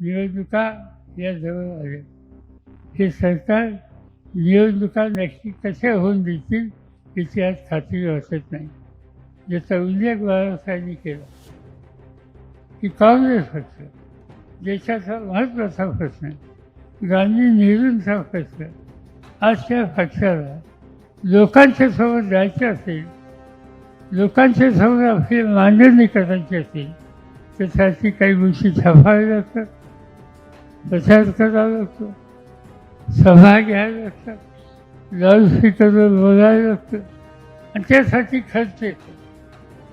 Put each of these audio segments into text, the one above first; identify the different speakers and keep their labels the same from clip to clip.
Speaker 1: निवडणुका या जवळ आल्या. हे सरकार निवडणुका नक्की कशा होऊन देतील याची आज खात्री वाटत नाही. ज्याचा उल्लेख बाळासाहेबांनी केला. की काँग्रेस पक्ष देशाचा महत्त्वाचा प्रश्न गांधी नेहरूंचा प्रश्न आज त्या पक्षाला लोकांच्या समोर जायचं असेल लोकांच्या समोर आपली मांडणी करायची असेल त्यासाठी काही गोष्टी छापाव्या लागतात. प्रचार करावा लागतो. सभा घ्यायला लागतात लाऊडस्पीकरवर बोलायला लागतं. आणि त्यासाठी खर्च येतो.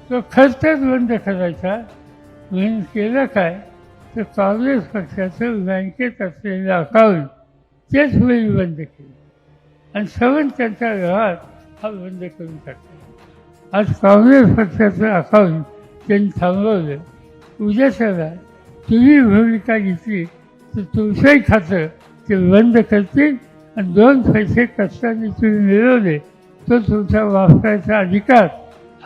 Speaker 1: तो खर्चच बंद करायचा. म्हणून केलं काय? तर काँग्रेस पक्षाचं बँकेत असलेलं अकाउंट तेच वेळी बंद केलं. आणि सवन त्यांच्या व्यवहार हा बंद करून टाकला. आज काँग्रेस पक्षाचं अकाउंट त्यांनी थांबवलं. उद्या सगळ्या तुम्ही भूमिका घेतली. तर तुमचंही खातं ते बंद करतील आणि दोन पैसे कष्टाने तुम्ही मिळवले तो तुमचा वापरायचा अधिकार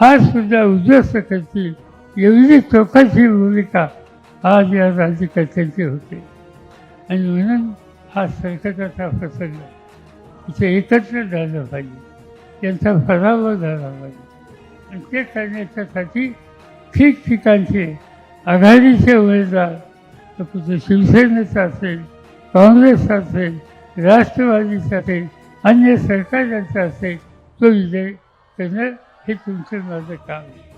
Speaker 1: हा सुद्धा उद्ध्वस्त करतील. एवढी चौकशी भूमिका आज या राज्यकर्त्यांची होते. आणि म्हणून हा संकटाचा प्रसंग इथे एकत्र झालं पाहिजे. यांचा पराभव झाला पाहिजे. आणि ते करण्याच्यासाठी ठिकठिकाणचे आघाडीचे उमेदवार तर कुठे शिवसेनेचा असेल काँग्रेसचा असेल राष्ट्रवादीचा असेल अन्य सरकारांचा असेल तो विजय करणं हे तुमचं माझं काम आहे.